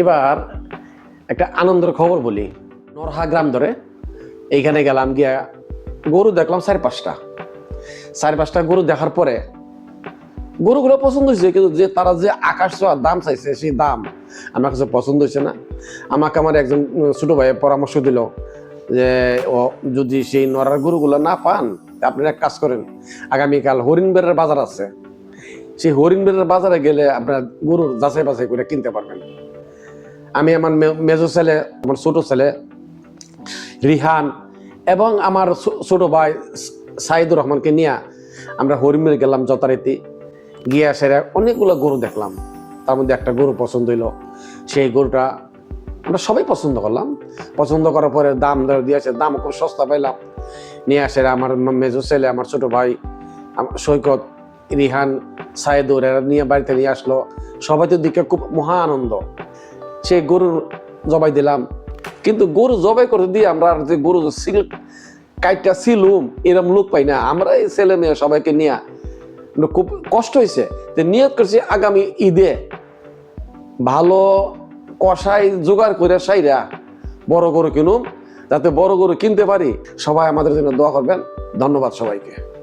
এবার একটা আনন্দের খবর বলি। নরহা গ্রাম ধরে এইখানে গেলাম গিয়া গরু দেখলাম চার পাঁচটা। চার পাঁচটা গরু দেখার পরে গরুগুলো পছন্দ হয়েছে, কিন্তু যে তারা যে আকাশ ছোঁয়া দাম চাইছে, সেই দাম আমার কাছে পছন্দ হয়েছে না। আমাকে আমার একজন ছোট ভাই পরামর্শ দিল যে, ও যদি সেই নরার গরুগুলো না পান, তা আপনারা এক কাজ করেন, আগামীকাল হরিণবেড়ের বাজার আছে। সেই হরিণবেড়ের বাজারে গেলে আপনার গরুর যাচাই বাছাই করে কিনতে পারবেন। আমি আমার মেজো ছেলে, আমার ছোট ছেলে, রিহান, এবং আমার ছোট ভাই সাইদুর রহমানকে নিয়ে আমরা হরিমের গেলাম যথারীতি। গিয়া সেরা অনেকগুলো গরু দেখলাম। তার মধ্যে একটা গরু পছন্দ হইল। সেই গরুটা আমরা সবাই পছন্দ করলাম। পছন্দ করার পরে দাম দর দিয়েছে দাম খুব সস্তা পাইলাম। নিয়ে আসে আমার মেজো ছেলে, আমার ছোট ভাই সৈকত, রিহান, সাইদুর, এরা নিয়ে বাড়িতে নিয়ে আসলো। সবাই তো দিকে খুব মহা আনন্দ। সেই গরুর জবাই দিলাম। কিন্তু গরু জবাই করে দিয়ে আমরা যে গরু সিল কাইটটা সিলুম, এরম লোক পাই না। আমরা এই ছেলে মেয়ে সবাইকে নিয়ে খুব কষ্ট হয়েছে যে নিয়ত করছি আগামী ঈদে। ভালো কষাই জোগাড় করে সাইরা বড় গরু কিনুম। যাতে বড় গরু কিনতে পারি। সবাই আমাদের জন্য দোয়া করবেন। ধন্যবাদ সবাইকে।